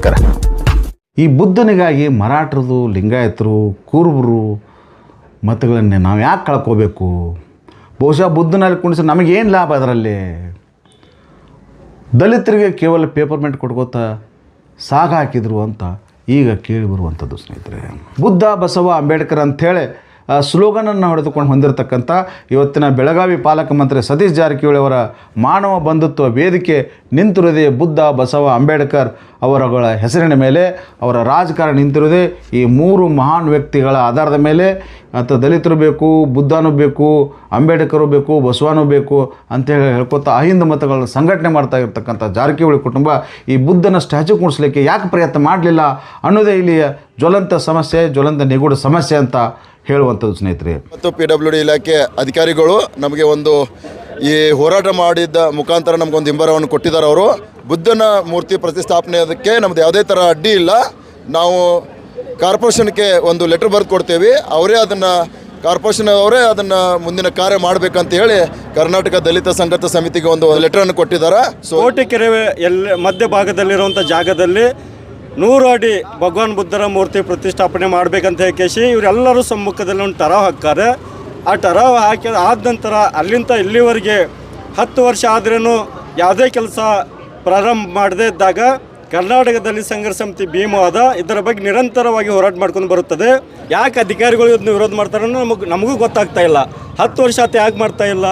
ನಮಸ್ಕಾರ. ಈ ಬುದ್ಧನಿಗಾಗಿ ಮರಾಠರದು ಲಿಂಗಾಯತರು ಕೂರ್ಬರು ಮತಗಳನ್ನೇ ನಾವು ಯಾಕೆ ಕಳ್ಕೋಬೇಕು? ಬಹುಶಃ ಬುದ್ಧನಲ್ಲಿ ಕುಣಿಸಿ ನಮಗೇನು ಲಾಭ ಅದರಲ್ಲಿ? ದಲಿತರಿಗೆ ಕೇವಲ ಪೇಪರ್ಮೆಂಟ್ ಕೊಟ್ಕೋತ ಸಾಗ ಹಾಕಿದ್ರು ಅಂತ ಈಗ ಕೇಳಿ ಬರುವಂಥದ್ದು ಸ್ನೇಹಿತರೆ. ಬುದ್ಧ ಬಸವ ಅಂಬೇಡ್ಕರ್ ಅಂಥೇಳಿ ಸ್ಲೋಗನನ್ನು ಹೊಡೆದುಕೊಂಡು ಹೊಂದಿರತಕ್ಕಂಥ ಇವತ್ತಿನ ಬೆಳಗಾವಿ ಪಾಲಕ ಮಂತ್ರಿ ಸತೀಶ್ ಜಾರಕಿಹೊಳಿ ಅವರ ಮಾನವ ಬಂಧುತ್ವ ವೇದಿಕೆ ನಿಂತಿರುವುದೇ ಬುದ್ಧ ಬಸವ ಅಂಬೇಡ್ಕರ್ ಅವರಗಳ ಹೆಸರಿನ ಮೇಲೆ, ಅವರ ರಾಜಕಾರಣ ನಿಂತಿರುವುದೇ ಈ ಮೂರು ಮಹಾನ್ ವ್ಯಕ್ತಿಗಳ ಆಧಾರದ ಮೇಲೆ ಅಥವಾ ದಲಿತರು ಬೇಕು, ಬುದ್ಧನೂ ಬೇಕು, ಅಂಬೇಡ್ಕರು ಬೇಕು, ಬಸವನೂ ಬೇಕು ಅಂತೇಳಿ ಹೇಳ್ಕೊತಾ ಅಹಿಂದ ಮತಗಳನ್ನ ಸಂಘಟನೆ ಮಾಡ್ತಾ ಇರ್ತಕ್ಕಂಥ ಜಾರಕಿಹೊಳಿ ಕುಟುಂಬ ಈ ಬುದ್ಧನ ಸ್ಟ್ಯಾಚು ಕೂಡಿಸ್ಲಿಕ್ಕೆ ಯಾಕೆ ಪ್ರಯತ್ನ ಮಾಡಲಿಲ್ಲ ಅನ್ನೋದೇ ಇಲ್ಲಿಯ ಜ್ವಲಂತ ಸಮಸ್ಯೆ, ಜ್ವಲಂತ ನಿಗೂಢ ಸಮಸ್ಯೆ ಅಂತ ಹೇಳುವಂಥದ್ದು ಸ್ನೇಹಿತರೆ. ಮತ್ತು ಪಿ ಡಬ್ಲ್ಯೂ ಡಿ ಇಲಾಖೆ ಅಧಿಕಾರಿಗಳು ನಮಗೆ ಒಂದು ಈ ಹೋರಾಟ ಮಾಡಿದ್ದ ಮುಖಾಂತರ ನಮಗೊಂದು ಹಿಂಬರವನ್ನು ಕೊಟ್ಟಿದ್ದಾರೆ ಅವರು. ಬುದ್ಧನ ಮೂರ್ತಿ ಪ್ರತಿಷ್ಠಾಪನೆ ಅದಕ್ಕೆ ನಮ್ದು ಯಾವುದೇ ಥರ ಅಡ್ಡಿ ಇಲ್ಲ. ನಾವು ಕಾರ್ಪೊರೇಷನ್ಗೆ ಒಂದು ಲೆಟರ್ ಬರೆದು ಕೊಡ್ತೇವೆ ಅವರೇ ಅದನ್ನು ಕಾರ್ಪೊರೇಷನ್ ಅವರೇ ಅದನ್ನು ಮುಂದಿನ ಕಾರ್ಯ ಮಾಡಬೇಕಂತ ಹೇಳಿ ಕರ್ನಾಟಕ ದಲಿತ ಸಂಘದ ಸಮಿತಿಗೆ ಒಂದು ಲೆಟರನ್ನು ಕೊಟ್ಟಿದ್ದಾರೆ. ಸೊ ಕೋಟಿಕೆರೆ ಎಲ್ಲ ಮಧ್ಯಭಾಗದಲ್ಲಿರುವಂಥ ಜಾಗದಲ್ಲಿ ನೂರು ಅಡಿ ಭಗವಾನ್ ಬುದ್ಧರ ಮೂರ್ತಿ ಪ್ರತಿಷ್ಠಾಪನೆ ಮಾಡಬೇಕಂತ ಹೇಳಿ ಇವರೆಲ್ಲರೂ ಸಮ್ಮುಖದಲ್ಲಿ ಒಂದು ಟರಾವ್ ಹಾಕ್ತಾರೆ. ಆ ಟರಾವ್ ಹಾಕಿ ಆದ ನಂತರ ಅಲ್ಲಿಂದ ಇಲ್ಲಿವರೆಗೆ ಹತ್ತು ವರ್ಷ ಆದ್ರೂ ಯಾವುದೇ ಕೆಲಸ ಪ್ರಾರಂಭ ಮಾಡದೇ ಇದ್ದಾಗ ಕರ್ನಾಟಕದಲ್ಲಿ ಸಂಘರ್ಷ ಸಮಿತಿ ಭೀಮವಾದ ಇದರ ಬಗ್ಗೆ ನಿರಂತರವಾಗಿ ಹೋರಾಟ ಮಾಡ್ಕೊಂಡು ಬರುತ್ತದೆ. ಯಾಕೆ ಅಧಿಕಾರಿಗಳು ಇದನ್ನು ವಿರೋಧ ಮಾಡ್ತಾರೆ ನಮಗೆ, ನಮಗೂ ಗೊತ್ತಾಗ್ತಾ ಇಲ್ಲ. ಹತ್ತು ವರ್ಷ ಆತ ಯಾಕೆ ಮಾಡ್ತಾ ಇಲ್ಲ?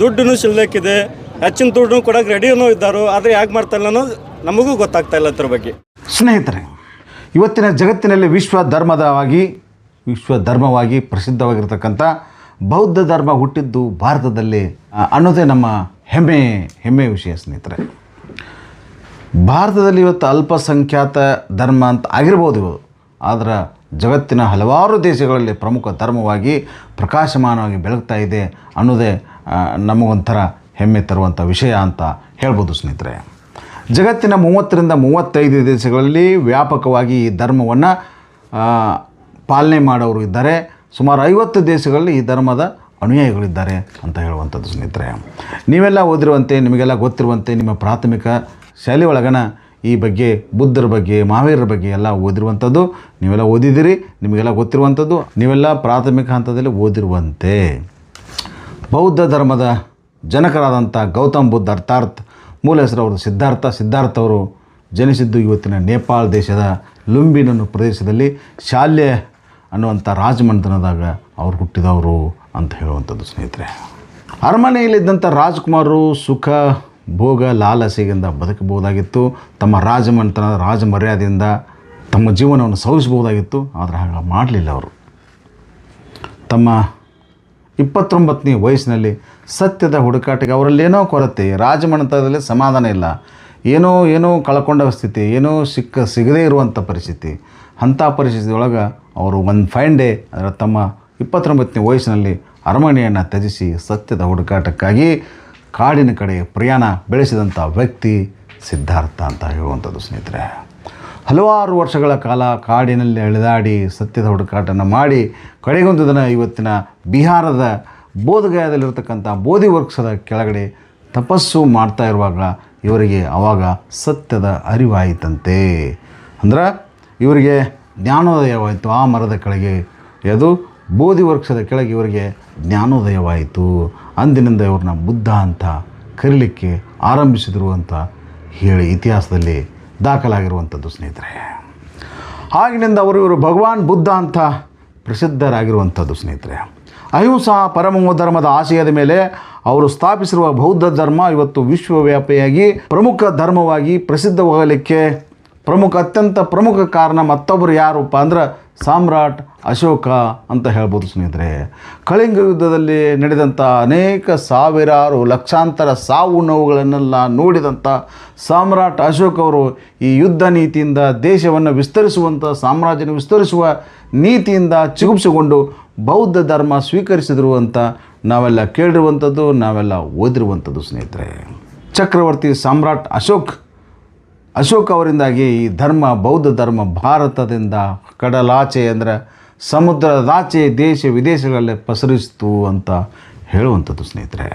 ದುಡ್ಡು ಸಿಲ್ಲಕ್ಕಿದೆ ಹೆಚ್ಚಿನ ದುಡ್ಡು ಕೊಡೋಕೆ ರೆಡಿಯೂ ಇದ್ದಾರೋ, ಆದರೆ ಯಾಕೆ ಮಾಡ್ತಾ ಇಲ್ಲ ಅನ್ನೋದು ನಮಗೂ ಗೊತ್ತಾಗ್ತಾ ಇಲ್ಲ ಅದ್ರ ಬಗ್ಗೆ. ಸ್ನೇಹಿತರೆ, ಇವತ್ತಿನ ಜಗತ್ತಿನಲ್ಲಿ ವಿಶ್ವ ಧರ್ಮದವಾಗಿ, ವಿಶ್ವ ಧರ್ಮವಾಗಿ ಪ್ರಸಿದ್ಧವಾಗಿರ್ತಕ್ಕಂಥ ಬೌದ್ಧ ಧರ್ಮ ಹುಟ್ಟಿದ್ದು ಭಾರತದಲ್ಲಿ ಅನ್ನೋದೇ ನಮ್ಮ ಹೆಮ್ಮೆ ಹೆಮ್ಮೆ ವಿಷಯ ಸ್ನೇಹಿತರೆ. ಭಾರತದಲ್ಲಿ ಇವತ್ತು ಅಲ್ಪಸಂಖ್ಯಾತ ಧರ್ಮ ಅಂತ ಆಗಿರ್ಬೋದು ಇವು ಆದರೆ ಜಗತ್ತಿನ ಹಲವಾರು ದೇಶಗಳಲ್ಲಿ ಪ್ರಮುಖ ಧರ್ಮವಾಗಿ ಪ್ರಕಾಶಮಾನವಾಗಿ ಬೆಳಗ್ತಾ ಇದೆ ಅನ್ನೋದೇ ನಮಗೊಂಥರ ಹೆಮ್ಮೆ ತರುವಂಥ ವಿಷಯ ಅಂತ ಹೇಳ್ಬೋದು ಸ್ನೇಹಿತರೆ. ಜಗತ್ತಿನ ಮೂವತ್ತರಿಂದ ಮೂವತ್ತೈದು ದೇಶಗಳಲ್ಲಿ ವ್ಯಾಪಕವಾಗಿ ಈ ಧರ್ಮವನ್ನು ಪಾಲನೆ ಮಾಡೋರು ಇದ್ದಾರೆ. ಸುಮಾರು ಐವತ್ತು ದೇಶಗಳಲ್ಲಿ ಈ ಧರ್ಮದ ಅನುಯಾಯಿಗಳಿದ್ದಾರೆ ಅಂತ ಹೇಳುವಂಥದ್ದು ಸ್ನೇಹಿತರೆ. ನೀವೆಲ್ಲ ಓದಿರುವಂತೆ, ನಿಮಗೆಲ್ಲ ಗೊತ್ತಿರುವಂತೆ, ನಿಮ್ಮ ಪ್ರಾಥಮಿಕ ಶಾಲೆ ಒಳಗನ ಈ ಬಗ್ಗೆ, ಬುದ್ಧರ ಬಗ್ಗೆ, ಮಹಾವೀರರ ಬಗ್ಗೆ ಎಲ್ಲ ಓದಿರುವಂಥದ್ದು. ನೀವೆಲ್ಲ ಓದಿದ್ದೀರಿ, ನಿಮಗೆಲ್ಲ ಗೊತ್ತಿರುವಂಥದ್ದು. ನೀವೆಲ್ಲ ಪ್ರಾಥಮಿಕ ಹಂತದಲ್ಲಿ ಓದಿರುವಂತೆ. ಬೌದ್ಧ ಧರ್ಮದ ಜನಕರಾದಂಥ ಗೌತಮ್ ಬುದ್ಧ ಅರ್ಥಾತ್ ಮೂಲ ಹೆಸರು ಅವರು ಸಿದ್ಧಾರ್ಥ ಸಿದ್ಧಾರ್ಥ ಅವರು ಜನಿಸಿದ್ದು ಇವತ್ತಿನ ನೇಪಾಳ ದೇಶದ ಲುಂಬಿನ ಪ್ರದೇಶದಲ್ಲಿ ಶಾಲ್ಯ ಅನ್ನುವಂಥ ರಾಜಮನೆತನದಾಗ ಅವ್ರು ಹುಟ್ಟಿದವರು ಅಂತ ಹೇಳುವಂಥದ್ದು ಸ್ನೇಹಿತರೆ. ಅರಮನೆಯಲ್ಲಿದ್ದಂಥ ರಾಜ್ಕುಮಾರರು ಸುಖ, ಭೋಗ, ಲಾಲಸೆಯಿಂದ ಬದುಕಬಹುದಾಗಿತ್ತು. ತಮ್ಮ ರಾಜಮನೆತನದ ರಾಜ ಮರ್ಯಾದೆಯಿಂದ ತಮ್ಮ ಜೀವನವನ್ನು ಸವಿಸಬಹುದಾಗಿತ್ತು ಆದರೆ ಹಾಗೆ ಮಾಡಲಿಲ್ಲ ಅವರು. ತಮ್ಮ ಇಪ್ಪತ್ತೊಂಬತ್ತನೇ ವಯಸ್ಸಿನಲ್ಲಿ ಸತ್ಯದ ಹುಡುಕಾಟಕ್ಕೆ ಅವರಲ್ಲೇನೋ ಕೊರತೆ, ರಾಜಮನೆತನದಲ್ಲಿ ಸಮಾಧಾನ ಇಲ್ಲ. ಏನೋ ಏನೋ ಕಳ್ಕೊಂಡ ಸ್ಥಿತಿ, ಏನೋ ಸಿಕ್ಕ ಸಿಗದೇ ಇರುವಂಥ ಪರಿಸ್ಥಿತಿ. ಅಂಥ ಪರಿಸ್ಥಿತಿ ಒಳಗೆ ಅವರು ಒಂದು ಫೈನ್ ಡೇ ಅದರ ತಮ್ಮ ಇಪ್ಪತ್ತೊಂಬತ್ತನೇ ವಯಸ್ಸಿನಲ್ಲಿ ಅರಮನೆಯನ್ನು ತ್ಯಜಿಸಿ ಸತ್ಯದ ಹುಡುಕಾಟಕ್ಕಾಗಿ ಕಾಡಿನ ಕಡೆ ಪ್ರಯಾಣ ಬೆಳೆಸಿದಂಥ ವ್ಯಕ್ತಿ ಸಿದ್ಧಾರ್ಥ ಅಂತ ಹೇಳುವಂಥದ್ದು ಸ್ನೇಹಿತರೆ. ಹಲವಾರು ವರ್ಷಗಳ ಕಾಲ ಕಾಡಿನಲ್ಲಿ ಎಳೆದಾಡಿ ಸತ್ಯದ ಹುಡುಕಾಟನ ಮಾಡಿ ಕಡೆಗೊಂದು ದಿನ ಇವತ್ತಿನ ಬಿಹಾರದ ಬೋಧಗಯದಲ್ಲಿರ್ತಕ್ಕಂಥ ಬೋಧಿ ವೃಕ್ಷದ ಕೆಳಗಡೆ ತಪಸ್ಸು ಮಾಡ್ತಾ ಇರುವಾಗ ಇವರಿಗೆ ಆವಾಗ ಸತ್ಯದ ಅರಿವಾಯಿತಂತೆ. ಅಂದ್ರೆ ಇವರಿಗೆ ಜ್ಞಾನೋದಯವಾಯಿತು. ಆ ಮರದ ಕೆಳಗೆ ಅದು ಬೋಧಿ ವೃಕ್ಷದ ಕೆಳಗೆ ಇವರಿಗೆ ಜ್ಞಾನೋದಯವಾಯಿತು. ಅಂದಿನಿಂದ ಇವ್ರನ್ನ ಬುದ್ಧ ಅಂತ ಕರೀಲಿಕ್ಕೆ ಆರಂಭಿಸಿದರು ಅಂತ ಹೇಳಿ ಇತಿಹಾಸದಲ್ಲಿ ದಾಖಲಾಗಿರುವಂಥದ್ದು ಸ್ನೇಹಿತರೆ. ಆಗಿನಿಂದ ಅವರು ಇವರು ಭಗವಾನ್ ಬುದ್ಧ ಅಂತ ಪ್ರಸಿದ್ಧರಾಗಿರುವಂಥದ್ದು ಸ್ನೇಹಿತರೆ. ಅಹಿಂಸಾ ಪರಮ ಧರ್ಮದ ಆಶಯದ ಮೇಲೆ ಅವರು ಸ್ಥಾಪಿಸಿರುವ ಬೌದ್ಧ ಧರ್ಮ ಇವತ್ತು ವಿಶ್ವವ್ಯಾಪಿಯಾಗಿ ಪ್ರಮುಖ ಧರ್ಮವಾಗಿ ಪ್ರಸಿದ್ಧವಾಗಲಿಕ್ಕೆ ಪ್ರಮುಖ, ಅತ್ಯಂತ ಪ್ರಮುಖ ಕಾರಣ ಮತ್ತೊಬ್ಬರು ಯಾರಪ್ಪ ಅಂದ್ರೆ ಸಾಮ್ರಾಟ್ ಅಶೋಕ ಅಂತ ಹೇಳ್ಬೋದು ಸ್ನೇಹಿತರೆ. ಕಳಿಂಗ ಯುದ್ಧದಲ್ಲಿ ನಡೆದಂಥ ಅನೇಕ ಸಾವಿರಾರು ಲಕ್ಷಾಂತರ ಸಾವು ನೋವುಗಳನ್ನೆಲ್ಲ ನೋಡಿದಂಥ ಸಾಮ್ರಾಟ್ ಅಶೋಕ್ ಅವರು ಈ ಯುದ್ಧ ನೀತಿಯಿಂದ ದೇಶವನ್ನು ವಿಸ್ತರಿಸುವಂಥ ಸಾಮ್ರಾಜ್ಯನ ವಿಸ್ತರಿಸುವ ನೀತಿಯಿಂದ ಚಿಗುಪ್ಸಿಕೊಂಡು ಬೌದ್ಧ ಧರ್ಮ ಸ್ವೀಕರಿಸಿದ್ರು ಅಂತ ನಾವೆಲ್ಲ ಕೇಳಿರುವಂಥದ್ದು, ನಾವೆಲ್ಲ ಓದಿರುವಂಥದ್ದು ಸ್ನೇಹಿತರೆ. ಚಕ್ರವರ್ತಿ ಸಾಮ್ರಾಟ್ ಅಶೋಕ್ ಅಶೋಕ್ ಅವರಿಂದಾಗಿ ಈ ಧರ್ಮ, ಬೌದ್ಧ ಧರ್ಮ ಭಾರತದಿಂದ ಕಡಲಾಚೆ ಅಂದರೆ ಸಮುದ್ರದಾಚೆ ದೇಶ ವಿದೇಶಗಳಲ್ಲಿ ಪಸರಿಸಿತು ಅಂತ ಹೇಳುವಂಥದ್ದು ಸ್ನೇಹಿತರೆ.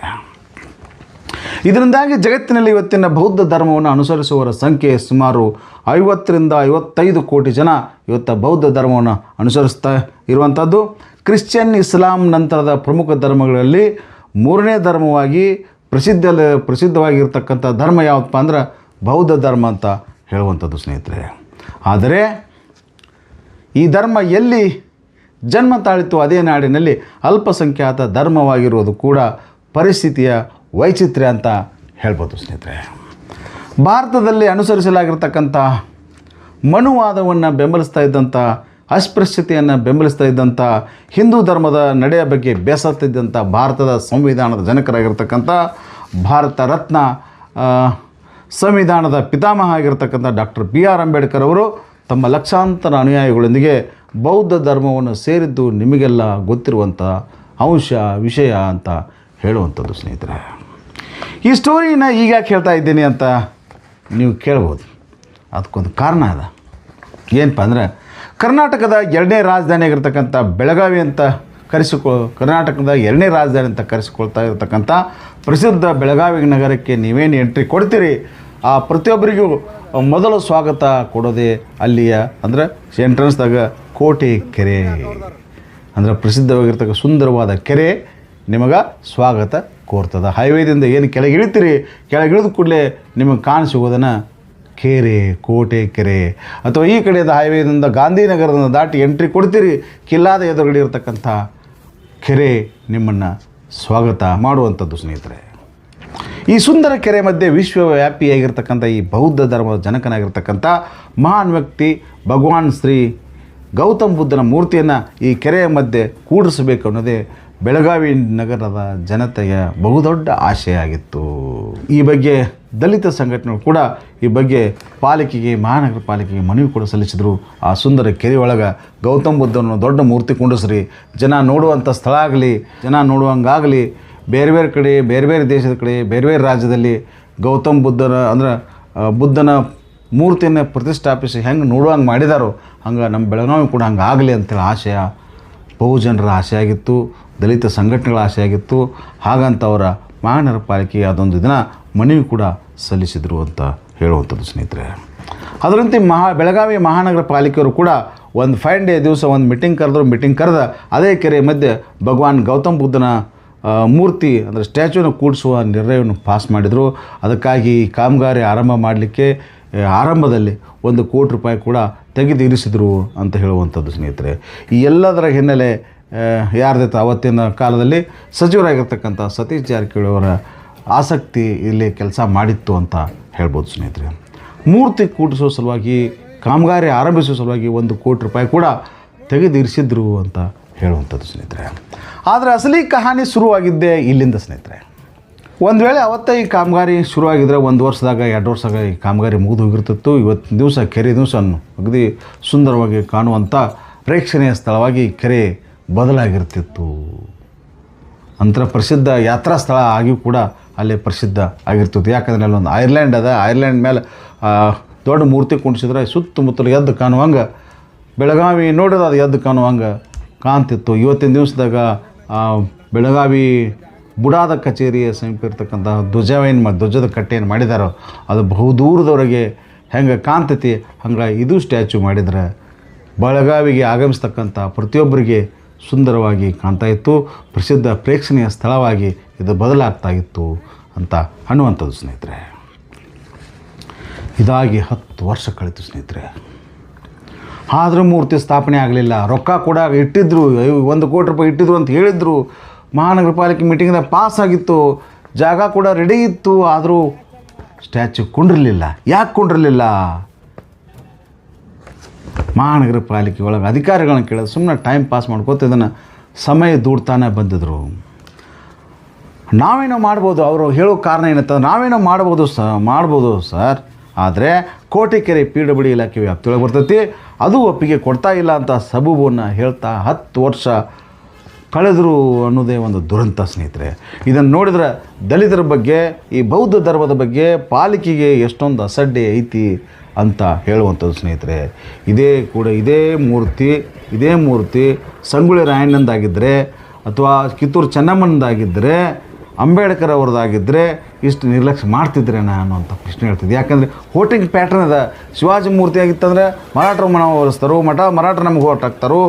ಇದರಿಂದಾಗಿ ಜಗತ್ತಿನಲ್ಲಿ ಇವತ್ತಿನ ಬೌದ್ಧ ಧರ್ಮವನ್ನು ಅನುಸರಿಸುವವರ ಸಂಖ್ಯೆ ಸುಮಾರು ಐವತ್ತರಿಂದ ಐವತ್ತೈದು ಕೋಟಿ ಜನ ಇವತ್ತು ಬೌದ್ಧ ಧರ್ಮವನ್ನು ಅನುಸರಿಸ್ತಾ ಇರುವಂಥದ್ದು. ಕ್ರಿಶ್ಚಿಯನ್ ಇಸ್ಲಾಂ ನಂತರದ ಪ್ರಮುಖ ಧರ್ಮಗಳಲ್ಲಿ ಮೂರನೇ ಧರ್ಮವಾಗಿ ಪ್ರಸಿದ್ಧ ಪ್ರಸಿದ್ಧವಾಗಿರ್ತಕ್ಕಂಥ ಧರ್ಮ ಯಾವುದಪ್ಪ ಅಂದ್ರೆ ಬೌದ್ಧ ಧರ್ಮ ಅಂತ ಹೇಳುವಂಥದ್ದು ಸ್ನೇಹಿತರೆ. ಆದರೆ ಈ ಧರ್ಮ ಎಲ್ಲಿ ಜನ್ಮ ತಾಳಿತು ಅದೇ ನಾಡಿನಲ್ಲಿ ಅಲ್ಪಸಂಖ್ಯಾತ ಧರ್ಮವಾಗಿರುವುದು ಕೂಡ ಪರಿಸ್ಥಿತಿಯ ವೈಚಿತ್ರ್ಯ ಅಂತ ಹೇಳ್ಬೋದು ಸ್ನೇಹಿತರೆ. ಭಾರತದಲ್ಲಿ ಅನುಸರಿಸಲಾಗಿರ್ತಕ್ಕಂಥ ಮನುವಾದವನ್ನು ಬೆಂಬಲಿಸ್ತಾ ಇದ್ದಂಥ ಅಸ್ಪೃಶ್ಯತೆಯನ್ನು ಬೆಂಬಲಿಸ್ತಾ ಇದ್ದಂಥ ಹಿಂದೂ ಧರ್ಮದ ನಡೆಯ ಬಗ್ಗೆ ಬೇಸತ್ತಿದ್ದಂಥ ಭಾರತದ ಸಂವಿಧಾನದ ಜನಕರಾಗಿರ್ತಕ್ಕಂಥ ಭಾರತ ರತ್ನ ಸಂವಿಧಾನದ ಪಿತಾಮಹ ಆಗಿರ್ತಕ್ಕಂಥ ಡಾಕ್ಟರ್ ಬಿ ಆರ್ ಅಂಬೇಡ್ಕರ್ ಅವರು ತಮ್ಮ ಲಕ್ಷಾಂತರ ಅನುಯಾಯಿಗಳೊಂದಿಗೆ ಬೌದ್ಧ ಧರ್ಮವನ್ನು ಸೇರಿದ್ದು ನಿಮಗೆಲ್ಲ ಗೊತ್ತಿರುವಂಥ ಅಂಶ, ವಿಷಯ ಅಂತ ಹೇಳುವಂಥದ್ದು ಸ್ನೇಹಿತರೆ. ಈ ಸ್ಟೋರಿನ ಈಗ ಯಾಕೆ ಹೇಳ್ತಾ ಇದ್ದೀನಿ ಅಂತ ನೀವು ಕೇಳ್ಬೋದು. ಅದಕ್ಕೊಂದು ಕಾರಣ ಅದ. ಏನಪ್ಪ ಅಂದರೆ ಕರ್ನಾಟಕದ ಎರಡನೇ ರಾಜಧಾನಿ ಆಗಿರ್ತಕ್ಕಂಥ ಬೆಳಗಾವಿ ಅಂತ ಕರೆಸಿಕೊ ಕರ್ನಾಟಕದ ಎರಡನೇ ರಾಜಧಾನಿ ಅಂತ ಕರೆಸಿಕೊಳ್ತಾ ಇರತಕ್ಕಂಥ ಪ್ರಸಿದ್ಧ ಬೆಳಗಾವಿ ನಗರಕ್ಕೆ ನೀವೇನು ಎಂಟ್ರಿ ಕೊಡ್ತೀರಿ? ಆ ಪ್ರತಿಯೊಬ್ಬರಿಗೂ ಮೊದಲು ಸ್ವಾಗತ ಕೊಡೋದೇ ಅಲ್ಲಿಯ, ಅಂದರೆ ಎಂಟ್ರೆನ್ಸ್ದಾಗ ಕೋಟೆ ಕೆರೆ. ಅಂದರೆ ಪ್ರಸಿದ್ಧವಾಗಿರ್ತಕ್ಕ ಸುಂದರವಾದ ಕೆರೆ ನಿಮಗೆ ಸ್ವಾಗತ ಕೋರ್ತದ. ಹೈವೇದಿಂದ ಏನು ಕೆಳಗೆ ಇಳಿತೀರಿ ಕೆಳಗೆ ಇಳಿದ ಕೂಡಲೇ ನಿಮಗೆ ಕಾಣಿಸಿಗೋದನ್ನು ಕೆರೆ, ಕೋಟೆ ಕೆರೆ ಅಥವಾ ಈ ಕಡೆಯದ ಹೈವೇದಿಂದ ಗಾಂಧಿನಗರದಿಂದ ದಾಟಿ ಎಂಟ್ರಿ ಕೊಡ್ತೀರಿ, ಕಿಲ್ಲಾದ ಎದುರುಗಡೆ ಇರತಕ್ಕಂಥ ಕೆರೆ ನಿಮ್ಮನ್ನು ಸ್ವಾಗತ ಮಾಡುವಂಥದ್ದು ಸ್ನೇಹಿತರೆ. ಈ ಸುಂದರ ಕೆರೆ ಮಧ್ಯೆ ವಿಶ್ವವ್ಯಾಪಿಯಾಗಿರ್ತಕ್ಕಂಥ ಈ ಬೌದ್ಧ ಧರ್ಮದ ಜನಕನಾಗಿರ್ತಕ್ಕಂಥ ಮಹಾನ್ ವ್ಯಕ್ತಿ ಭಗವಾನ್ ಶ್ರೀ ಗೌತಮ್ ಬುದ್ಧನ ಮೂರ್ತಿಯನ್ನು ಈ ಕೆರೆಯ ಮಧ್ಯೆ ಕೂಡಿಸಬೇಕು ಅನ್ನೋದೇ ಬೆಳಗಾವಿ ನಗರದ ಜನತೆಯ ಬಹುದೊಡ್ಡ ಆಶಯ ಆಗಿತ್ತು ಈ ಬಗ್ಗೆ ದಲಿತ ಸಂಘಟನೆಗಳು ಕೂಡ ಈ ಬಗ್ಗೆ ಪಾಲಿಕೆಗೆ, ಮಹಾನಗರ ಪಾಲಿಕೆಗೆ ಮನವಿ ಕೂಡ ಸಲ್ಲಿಸಿದರು. ಆ ಸುಂದರ ಕೆರೆ ಒಳಗೆ ಗೌತಮ್ ಬುದ್ಧನ ದೊಡ್ಡ ಮೂರ್ತಿ ಕುಂಡಿಸ್ರಿ. ಜನ ನೋಡುವಂಥ ಸ್ಥಳ ಆಗಲಿ, ಜನ ನೋಡುವಂಗಾಗಲಿ, ಬೇರೆ ಬೇರೆ ಕಡೆ, ಬೇರೆ ಬೇರೆ ದೇಶದ ಕಡೆ, ಬೇರೆ ಬೇರೆ ರಾಜ್ಯದಲ್ಲಿ ಗೌತಮ್ ಬುದ್ಧನ ಅಂದ್ರೆ ಬುದ್ಧನ ಮೂರ್ತಿಯನ್ನು ಪ್ರತಿಷ್ಠಾಪಿಸಿ ಹೆಂಗೆ ನೋಡುವಂಗೆ ಮಾಡಿದಾರೋ, ಹಂಗೆ ನಮ್ಮ ಬೆಳಗಾವಿ ಕೂಡ ಹಂಗೆ ಆಗಲಿ ಅಂತೇಳಿ ಆಶಯ, ಬಹುಜನರ ಆಸೆ ಆಗಿತ್ತು, ದಲಿತ ಸಂಘಟನೆಗಳ ಆಸೆ ಆಗಿತ್ತು. ಹಾಗಂತ ಅವರ ಮಹಾನಗರ ಪಾಲಿಕೆ ಅದೊಂದು ದಿನ ಮನವಿ ಕೂಡ ಸಲ್ಲಿಸಿದರು ಅಂತ ಹೇಳುವಂಥದ್ದು ಸ್ನೇಹಿತರೆ. ಅದರಂತೆ ಮಹಾ, ಬೆಳಗಾವಿ ಮಹಾನಗರ ಪಾಲಿಕೆಯವರು ಕೂಡ ಒಂದು ಫೈವ್ ಡೇ ದಿವಸ ಒಂದು ಮೀಟಿಂಗ್ ಕರೆದ್ರು. ಮೀಟಿಂಗ್ ಕರೆದ ಅದೇ ಕೆರೆ ಮಧ್ಯೆ ಭಗವಾನ್ ಗೌತಮ್ ಬುದ್ಧನ ಮೂರ್ತಿ, ಅಂದರೆ ಸ್ಟ್ಯಾಚ್ಯೂನ ಕೂಡಿಸುವ ನಿರ್ಣಯವನ್ನು ಪಾಸ್ ಮಾಡಿದರು. ಅದಕ್ಕಾಗಿ ಕಾಮಗಾರಿ ಆರಂಭ ಮಾಡಲಿಕ್ಕೆ ಆರಂಭದಲ್ಲಿ ಒಂದು ಕೋಟಿ ರೂಪಾಯಿ ಕೂಡ ತೆಗೆದು ಅಂತ ಹೇಳುವಂಥದ್ದು ಸ್ನೇಹಿತರೆ. ಈ ಎಲ್ಲದರ ಹಿನ್ನೆಲೆ ಯಾರ್ದಿತ್ತು ಯಾರ್ದೈತೆ ಅವತ್ತಿನ ಕಾಲದಲ್ಲಿ ಸಚಿವರಾಗಿರ್ತಕ್ಕಂಥ ಸತೀಶ್ ಜಾರಕಿಹೊಳಿ ಅವರ ಆಸಕ್ತಿ ಇಲ್ಲಿ ಕೆಲಸ ಮಾಡಿತ್ತು ಅಂತ ಹೇಳ್ಬೋದು ಸ್ನೇಹಿತರೆ. ಮೂರ್ತಿ ಕೂಡಿಸೋ ಸಲುವಾಗಿ, ಕಾಮಗಾರಿ ಆರಂಭಿಸೋ ಸಲುವಾಗಿ ಒಂದು ಕೋಟಿ ರೂಪಾಯಿ ಕೂಡ ತೆಗೆದಿರಿಸಿದ್ರು ಅಂತ ಹೇಳುವಂಥದ್ದು ಸ್ನೇಹಿತರೆ. ಆದರೆ ಅಸಲಿ ಕಹಾನಿ ಶುರುವಾಗಿದ್ದೇ ಇಲ್ಲಿಂದ ಸ್ನೇಹಿತರೆ. ಒಂದು ವೇಳೆ ಅವತ್ತೇ ಈ ಕಾಮಗಾರಿ ಶುರುವಾಗಿದ್ರೆ ಒಂದು ವರ್ಷದಾಗ, ಎರಡು ವರ್ಷದಾಗ ಈ ಕಾಮಗಾರಿ ಮುಗಿದು ಹೋಗಿರ್ತಿತ್ತು. ಇವತ್ತಿನ ದಿವಸ ಕೆರೆ ದಿವಸ ಅಗದಿ ಸುಂದರವಾಗಿ ಕಾಣುವಂಥ ಪ್ರೇಕ್ಷಣೀಯ ಸ್ಥಳವಾಗಿ ಕೆರೆ ಬದಲಾಗಿರ್ತಿತ್ತು. ಅಂತರ ಪ್ರಸಿದ್ಧ ಯಾತ್ರಾ ಸ್ಥಳ ಆಗಿಯೂ ಕೂಡ ಅಲ್ಲಿ ಪ್ರಸಿದ್ಧ ಆಗಿರ್ತದೆ. ಯಾಕಂದರೆ ಅಲ್ಲೊಂದು ಐರ್ಲ್ಯಾಂಡ್ ಅದ. ಐರ್ಲ್ಯಾಂಡ್ ಮೇಲೆ ದೊಡ್ಡ ಮೂರ್ತಿ ಕುಣಿಸಿದ್ರೆ ಸುತ್ತಮುತ್ತಲು ಎದ್ದು ಕಾಣುವಂಗೆ, ಬೆಳಗಾವಿ ನೋಡಿದ್ರೆ ಅದು ಎದ್ದು ಕಾಣುವಂಗೆ ಕಾಣ್ತಿತ್ತು. ಇವತ್ತಿನ ದಿವಸದಾಗ ಬೆಳಗಾವಿ ಬುಡಾದ ಕಚೇರಿಯ ಸಮೀಪ ಇರ್ತಕ್ಕಂಥ ಧ್ವಜವೇನು ಮಾಡಿ, ಧ್ವಜದ ಕಟ್ಟೆಯನ್ನು ಮಾಡಿದಾರೋ, ಅದು ಬಹುದೂರದವರೆಗೆ ಹೆಂಗೆ ಕಾಣ್ತೈತಿ ಹಂಗೆ ಇದು ಸ್ಟ್ಯಾಚು ಮಾಡಿದರೆ, ಬೆಳಗಾವಿಗೆ ಆಗಮಿಸ್ತಕ್ಕಂಥ ಪ್ರತಿಯೊಬ್ಬರಿಗೆ ಸುಂದರವಾಗಿ ಕಾಣ್ತಾ ಇತ್ತು. ಪ್ರಸಿದ್ಧ ಪ್ರೇಕ್ಷಣೀಯ ಸ್ಥಳವಾಗಿ ಇದು ಬದಲಾಗ್ತಾ ಇತ್ತು ಅಂತ ಅನ್ನುವಂಥದ್ದು ಸ್ನೇಹಿತರೆ. ಇದಾಗಿ ಹತ್ತು ವರ್ಷ ಕಳೀತು ಸ್ನೇಹಿತರೆ. ಆದರೂ ಮೂರ್ತಿ ಸ್ಥಾಪನೆ ಆಗಲಿಲ್ಲ. ರೊಕ್ಕ ಕೂಡ ಇಟ್ಟಿದ್ರು. ಅಯ್ಯೋ, ಒಂದು ಕೋಟಿ ರೂಪಾಯಿ ಇಟ್ಟಿದ್ರು ಅಂತ ಹೇಳಿದ್ರು. ಮಹಾನಗರ ಪಾಲಿಕೆ ಮೀಟಿಂಗ್ದಾಗ ಪಾಸ್ ಆಗಿತ್ತು. ಜಾಗ ಕೂಡ ರೆಡಿ ಇತ್ತು. ಆದರೂ ಸ್ಟ್ಯಾಚು ಕುಂಡಿರಲಿಲ್ಲ. ಯಾಕೆ ಕುಂಡಿರಲಿಲ್ಲ? ಮಹಾನಗರ ಪಾಲಿಕೆ ಒಳಗೆ ಅಧಿಕಾರಿಗಳನ್ನ ಕೇಳೋದು ಸುಮ್ಮನೆ ಟೈಮ್ ಪಾಸ್ ಮಾಡ್ಕೋತ ಇದನ್ನು ಸಮಯ ದೂಡ್ತಾನೆ ಬಂದಿದ್ರು. ನಾವೇನೋ ಮಾಡ್ಬೋದು, ಅವರು ಹೇಳೋ ಕಾರಣ ಏನಂತ ನಾವೇನೋ ಮಾಡ್ಬೋದು ಸ, ಮಾಡ್ಬೋದು ಸರ್. ಆದರೆ ಕೋಟಿಕೆರೆ ಪಿ ಡಬ್ಲ್ಯೂ ಇಲಾಖೆ ವ್ಯಾಪ್ತಿಯೊಳಗೆ ಬರ್ತೈತಿ. ಅದು ಒಪ್ಪಿಗೆ ಕೊಡ್ತಾ ಇಲ್ಲ ಅಂತ ಸಬೂಬನ್ನು ಹೇಳ್ತಾ ಹತ್ತು ವರ್ಷ ಕಳೆದರು ಅನ್ನೋದೇ ಒಂದು ದುರಂತ ಸ್ನೇಹಿತರೆ. ಇದನ್ನು ನೋಡಿದ್ರೆ ದಲಿತರ ಬಗ್ಗೆ, ಈ ಬೌದ್ಧ ಧರ್ಮದ ಬಗ್ಗೆ ಪಾಲಿಕೆಗೆ ಎಷ್ಟೊಂದು ಅಸಡ್ಡೆ ಐತಿ. ಅಂತ ಹೇಳುವಂಥದ್ದು ಸ್ನೇಹಿತರೆ, ಇದೇ ಕೂಡ ಇದೇ ಮೂರ್ತಿ ಇದೇ ಮೂರ್ತಿ ಸಂಗೊಳ್ಳಿ ರಾಯಣ್ಣಂದಾಗಿದ್ದರೆ ಅಥವಾ ಕಿತ್ತೂರು ಚೆನ್ನಮ್ಮನದಾಗಿದ್ದರೆ ಅಂಬೇಡ್ಕರ್ ಅವ್ರದ್ದಾಗಿದ್ದರೆ ಇಷ್ಟು ನಿರ್ಲಕ್ಷ್ಯ ಮಾಡ್ತಿದ್ರೆ ನಾನು ಅಂತ ಪ್ರಶ್ನೆ ಹೇಳ್ತಿದ್ದೆ. ಯಾಕಂದರೆ ಹೋಟಿಂಗ್ ಪ್ಯಾಟ್ರನ್ ಅದ. ಶಿವಾಜಿ ಮೂರ್ತಿ ಆಗಿತ್ತಂದ್ರೆ ಮರಾಠರು ಮನ ಓದಿಸ್ತಾರೋ ಮಠ ಮರಾಠ ನಮ್ಗೆ ಓಟ್ ಹಾಕ್ತಾರೋ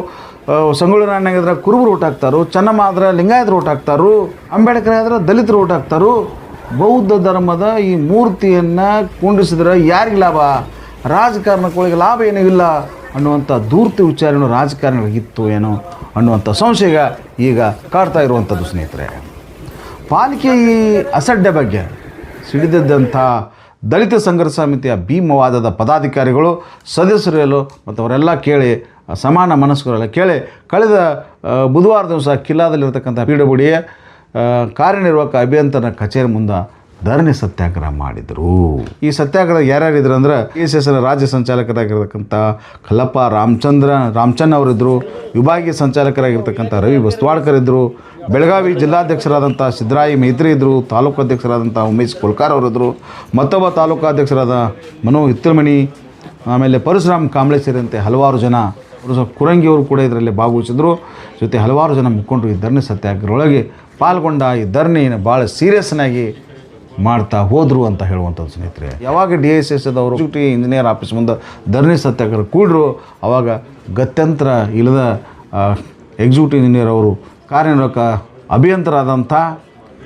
ಸಂಗೊಳ್ಳಿ ರಾಯಣ್ಣಗಿದ್ರೆ ಕುರುಬರು ಓಟ್ ಹಾಕ್ತಾರೋ, ಚೆನ್ನಮ್ಮ ಆದರೆ ಲಿಂಗಾಯತರು ಓಟ್ ಹಾಕ್ತಾರೋ, ಅಂಬೇಡ್ಕರ್ ಆದರೆ ದಲಿತರು ಓಟ್ ಹಾಕ್ತಾರೋ. ಬೌದ್ಧ ಧರ್ಮದ ಈ ಮೂರ್ತಿಯನ್ನು ಕುಂಡಿಸಿದ್ರೆ ಯಾರಿಗೆ ಲಾಭ? ರಾಜಕಾರಣಗಳಿಗೆ ಲಾಭ ಏನೂ ಇಲ್ಲ ಅನ್ನುವಂಥ ದೂರ್ತಿ ವಿಚಾರಣೆ ರಾಜಕಾರಣಿಗಳಿಗಿತ್ತು ಏನೋ ಅನ್ನುವಂಥ ಸಂಶಯ ಈಗ ಕಾಡ್ತಾ ಇರುವಂಥದ್ದು ಸ್ನೇಹಿತರೆ. ಪಾಲಿಕೆ ಈ ಅಸಡ್ಡೆ ಬಗ್ಗೆ ಸಿಡಿದಿದ್ದಂಥ ದಲಿತ ಸಂಘರ್ಷ ಸಮಿತಿಯ ಭೀಮವಾದದ ಪದಾಧಿಕಾರಿಗಳು ಸದಸ್ಯರು ಮತ್ತು ಅವರೆಲ್ಲ ಕೇಳಿ, ಸಮಾನ ಮನಸ್ಕರೆಲ್ಲ ಕೇಳಿ, ಕಳೆದ ಬುಧವಾರ ದಿವಸ ಕಿಲ್ಲಾದಲ್ಲಿರ್ತಕ್ಕಂಥ ಪಿ ಡಬ್ಲ್ಯೂ ಕಾರ್ಯನಿರ್ವಾಹಕ ಅಭಿಯಂತರ ಕಚೇರಿ ಮುಂದೆ ಧರಣಿ ಸತ್ಯಾಗ್ರಹ ಮಾಡಿದರು. ಈ ಸತ್ಯಾಗ್ರಹ ಯಾರ್ಯಾರು ಇದ್ರು ಅಂದ್ರೆ ಕೆ ಎಸ್ ಎಸ್ನ ರಾಜ್ಯ ಸಂಚಾಲಕರಾಗಿರ್ತಕ್ಕಂಥ ಕಲ್ಲಪ್ಪ ರಾಮಚಂದ್ರ ರಾಮಚಂದ್ರ ಅವರಿದ್ದರು ವಿಭಾಗೀಯ ಸಂಚಾಲಕರಾಗಿರ್ತಕ್ಕಂಥ ರವಿ ಬಸ್ವಾಡ್ಕರ್ ಇದ್ದರು ಬೆಳಗಾವಿ ಜಿಲ್ಲಾಧ್ಯಕ್ಷರಾದಂಥ ಸಿದ್ದರಾಯಿ ಮೈತ್ರಿ ಇದ್ದರು ತಾಲೂಕು ಅಧ್ಯಕ್ಷರಾದಂಥ ಉಮೇಶ್ ಕೊಲ್ಕಾರ್ ಅವರಿದ್ದರು ಮತ್ತೊಬ್ಬ ತಾಲೂಕು ಅಧ್ಯಕ್ಷರಾದ ಮನೋ ಹಿತ್ತಲಮಣಿ, ಆಮೇಲೆ ಪರಶುರಾಮ್ ಕಾಂಬ್ಳೆ ಸೇರಿದಂತೆ ಹಲವಾರು ಜನ ಕುರಂಗಿಯವರು ಕೂಡ ಇದರಲ್ಲಿ ಭಾಗವಹಿಸಿದ್ರು. ಜೊತೆ ಹಲವಾರು ಜನ ಮುಖಂಡರು ಈ ಧರಣಿ ಸತ್ಯಾಗ್ರಹೊಳಗೆ ಪಾಲ್ಗೊಂಡ ಈ ಧರಣಿಯನ್ನು ಭಾಳ ಸೀರಿಯಸ್ನಾಗಿ ಮಾಡ್ತಾ ಹೋದರು ಅಂತ ಹೇಳುವಂಥದ್ದು ಸ್ನೇಹಿತರೆ. ಯಾವಾಗ ಡಿ ಎಸ್ ಎಸ್ ಅವರು ಎಕ್ಸಿಕ್ಯೂಟಿವ್ ಇಂಜಿನಿಯರ್ ಆಫೀಸ್ ಮುಂದೆ ಧರಣಿ ಸತ್ಯಾಗ್ರಹ ಕೂಡ್ರು, ಅವಾಗ ಗತ್ಯಂತರ ಇಲ್ಲದ ಎಕ್ಸಿಕ್ಯೂಟಿವ್ ಇಂಜಿನಿಯರ್ ಅವರು ಕಾರ್ಯನಿರ್ವಾಹಕ ಅಭಿಯಂತರಾದಂಥ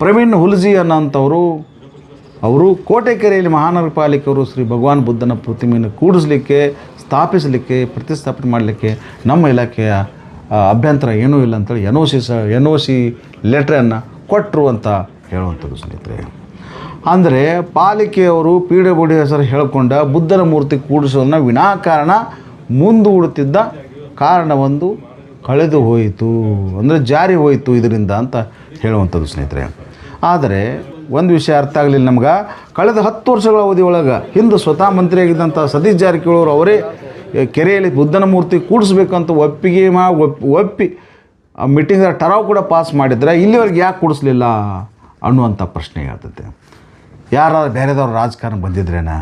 ಪ್ರವೀಣ್ ಹುಲ್ಜಿ ಅನ್ನೋಂಥವರು, ಅವರು ಕೋಟೆಕೆರೆಯಲ್ಲಿ ಮಹಾನಗರ ಪಾಲಿಕೆಯವರು ಶ್ರೀ ಭಗವಾನ್ ಬುದ್ಧನ ಪ್ರತಿಮೆಯನ್ನು ಕೂಡಿಸ್ಲಿಕ್ಕೆ, ಸ್ಥಾಪಿಸಲಿಕ್ಕೆ ಪ್ರತಿಸ್ಥಾಪನೆ ಮಾಡಲಿಕ್ಕೆ ನಮ್ಮ ಇಲಾಖೆಯ ಅಭ್ಯಂತರ ಏನೂ ಇಲ್ಲ ಅಂತೇಳಿ ಎನ್ ಒ ಸಿ ಸ ಎನ್ ಒ ಸಿ ಲೆಟ್ರನ್ನು ಕೊಟ್ಟರು ಅಂತ ಹೇಳುವಂಥದ್ದು ಸ್ನೇಹಿತರೆ. ಅಂದರೆ ಪಾಲಿಕೆಯವರು ಪಿ ಡಬ್ಲ್ಯೂ ಡಿ ಹೆಸರು ಹೇಳಿಕೊಂಡ ಬುದ್ಧನ ಮೂರ್ತಿ ಕೂಡಿಸೋದನ್ನ ವಿನಾಕಾರಣ ಮುಂದೂಡುತ್ತಿದ್ದ ಕಾರಣವೊಂದು ಕಳೆದು ಹೋಯಿತು, ಅಂದರೆ ಜಾರಿ ಹೋಯಿತು ಇದರಿಂದ ಅಂತ ಹೇಳುವಂಥದ್ದು ಸ್ನೇಹಿತರೆ. ಆದರೆ ಒಂದು ವಿಷಯ ಅರ್ಥ ಆಗಲಿಲ್ಲ ನಮ್ಗೆ. ಕಳೆದ ಹತ್ತು ವರ್ಷಗಳ ಅವಧಿಯೊಳಗೆ ಹಿಂದೆ ಸ್ವತಃ ಮಂತ್ರಿಯಾಗಿದ್ದಂಥ ಸತೀಶ್ ಜಾರಕಿಹೊಳಿ ಅವರೇ ಕೆರೆಯಲ್ಲಿ ಬುದ್ಧನ ಮೂರ್ತಿ ಕೂಡಿಸ್ಬೇಕಂತ ಒಪ್ಪಿಗೆ ಮಾ ಒಪ್ಪಿ ಮೀಟಿಂಗ್ದಾಗ ಟರಾವ್ ಕೂಡ ಪಾಸ್ ಮಾಡಿದ್ರೆ ಇಲ್ಲಿವರೆಗೆ ಯಾಕೆ ಕೂಡಿಸ್ಲಿಲ್ಲ ಅನ್ನುವಂಥ ಪ್ರಶ್ನೆ ಹೇಳ್ತೈತೆ ಯಾರಾದ್ರು ಬೇರೆದವ್ರು ರಾಜಕಾರಣ ಬಂದಿದ್ರೇನಾ?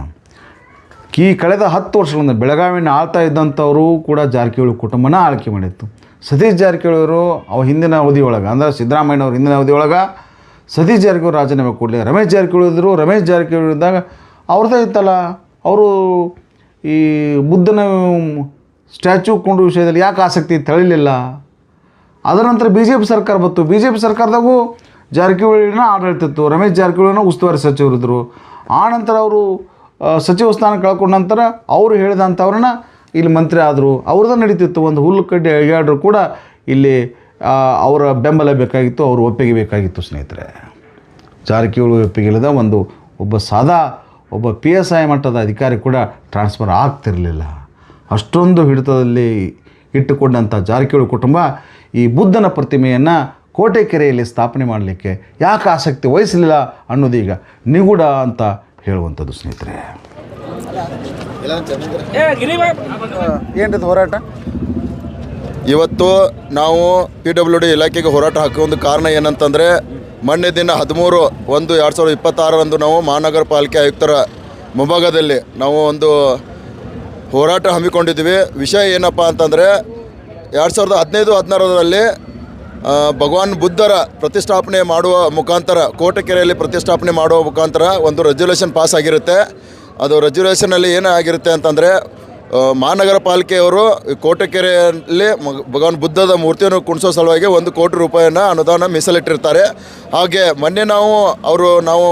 ಈ ಕಳೆದ ಹತ್ತು ವರ್ಷಗಳಿಂದ ಬೆಳಗಾವಿನ ಆಳ್ತಾ ಇದ್ದಂಥವರು ಕೂಡ ಜಾರಕಿಹೊಳಿ ಕುಟುಂಬನ ಆಳ್ಕೆ ಮಾಡಿತ್ತು. ಸತೀಶ್ ಜಾರಕಿಹೊಳಿಯವರು ಅವ ಹಿಂದಿನ ಅವಧಿ ಒಳಗೆ, ಅಂದ್ರೆ ಸಿದ್ದರಾಮಯ್ಯನವ್ರ ಹಿಂದಿನ ಅವಧಿ ಒಳಗೆ ಸತೀಶ್ ಜಾರಕಿಹೊಳಿ ರಾಜೀನಾಮೆ ಕೊಡಲಿ ರಮೇಶ್ ಜಾರಕಿಹೊಳಿ ಇದ್ದರು ರಮೇಶ್ ಜಾರಕಿಹೊಳಿ ಇದ್ದಾಗ ಅವ್ರದ್ದೇ ಇತ್ತಲ್ಲ, ಅವರು ಈ ಬುದ್ಧನ ಸ್ಟ್ಯಾಚ್ಯೂ ಕೊಂಡು ವಿಷಯದಲ್ಲಿ ಯಾಕೆ ಆಸಕ್ತಿ ತಳಿಲಿಲ್ಲ ಅದರ ನಂತರ ಬಿ ಜೆ ಪಿ ಸರ್ಕಾರ ಬಂತು. ಬಿ ಜೆ ಪಿ ಸರ್ಕಾರದಾಗೂ ಜಾರಕಿಹೊಳಿನ ಆಡಳಿತ ಇತ್ತು ರಮೇಶ್ ಜಾರಕಿಹೊಳಿನ ಉಸ್ತುವಾರಿ ಸಚಿವರಿದ್ದರು ಆನಂತರ ನಂತರ ಅವರು ಸಚಿವ ಸ್ಥಾನ ಕಳ್ಕೊಂಡ ನಂತರ ಅವರು ಹೇಳಿದಂಥವ್ರನ್ನ ಇಲ್ಲಿ ಮಂತ್ರಿ ಆದರು. ಅವ್ರದ್ದು ನಡೀತಿತ್ತು. ಒಂದು ಹುಲ್ಲು ಕಡ್ಡಿ ಕೂಡ ಇಲ್ಲಿ ಅವರ ಬೆಂಬಲ ಬೇಕಾಗಿತ್ತು, ಅವ್ರ ಒಪ್ಪಿಗೆ ಬೇಕಾಗಿತ್ತು ಸ್ನೇಹಿತರೆ. ಜಾರಕಿಹೊಳಿ ಒಪ್ಪಿಗೆ ಇಲ್ಲದ ಒಂದು ಒಬ್ಬ ಸಾದಾ, ಒಬ್ಬ ಪಿ ಎಸ್ ಐ ಮಟ್ಟದ ಅಧಿಕಾರಿ ಕೂಡ ಟ್ರಾನ್ಸ್ಫರ್ ಆಗ್ತಿರಲಿಲ್ಲ. ಅಷ್ಟೊಂದು ಹಿಡಿತದಲ್ಲಿ ಇಟ್ಟುಕೊಂಡಂಥ ಜಾರಕಿಹೊಳಿ ಕುಟುಂಬ ಈ ಬುದ್ಧನ ಪ್ರತಿಮೆಯನ್ನು ಕೋಟೆಕೆರೆಯಲ್ಲಿ ಸ್ಥಾಪನೆ ಮಾಡಲಿಕ್ಕೆ ಯಾಕೆ ಆಸಕ್ತಿ ವಹಿಸಲಿಲ್ಲ ಅನ್ನೋದೀಗ ನಿಗೂಢ ಅಂತ ಹೇಳುವಂಥದ್ದು ಸ್ನೇಹಿತರೆ. ಏನಿದೆ ಹೋರಾಟ? ಇವತ್ತು ನಾವು ಪಿ ಡಬ್ಲ್ಯೂ ಡಿ ಇಲಾಖೆಗೆ ಹೋರಾಟ ಹಾಕೋ ಒಂದು ಕಾರಣ ಏನಂತಂದರೆ ಮೊನ್ನೆ ದಿನ ಹದಿಮೂರು ಒಂದು ಎರಡು ಸಾವಿರದ ಇಪ್ಪತ್ತಾರರಂದು ನಾವು ಮಹಾನಗರ ಪಾಲಿಕೆ ಆಯುಕ್ತರ ಮುಂಭಾಗದಲ್ಲಿ ನಾವು ಒಂದು ಹೋರಾಟ ಹಮ್ಮಿಕೊಂಡಿದ್ವಿ ವಿಷಯ ಏನಪ್ಪ ಅಂತಂದರೆ ಎರಡು ಸಾವಿರದ ಹದಿನೈದು ಹದಿನಾರರಲ್ಲಿ ಭಗವಾನ್ ಬುದ್ಧರ ಪ್ರತಿಷ್ಠಾಪನೆ ಮಾಡುವ ಮುಖಾಂತರ, ಕೋಟೆಕೆರೆಯಲ್ಲಿ ಪ್ರತಿಷ್ಠಾಪನೆ ಮಾಡುವ ಮುಖಾಂತರ ಒಂದು ರೆಜ್ಯುಲೇಷನ್ ಪಾಸ್ ಆಗಿರುತ್ತೆ. ಅದು ರೆಜ್ಯುಲೇಷನಲ್ಲಿ ಏನಾಗಿರುತ್ತೆ ಅಂತಂದರೆ ಮಹಾನಗರ ಪಾಲಿಕೆಯವರು ಕೋಟೆಕೆರೆಯಲ್ಲಿ ಭಗವಾನ್ ಬುದ್ಧದ ಮೂರ್ತಿಯನ್ನು ಕುಣಿಸೋ ಸಲುವಾಗಿ ಒಂದು ಕೋಟಿ ರೂಪಾಯಿನ ಅನುದಾನ ಮೀಸಲಿಟ್ಟಿರ್ತಾರೆ. ಹಾಗೆ ಮೊನ್ನೆ ನಾವು, ಅವರು ನಾವು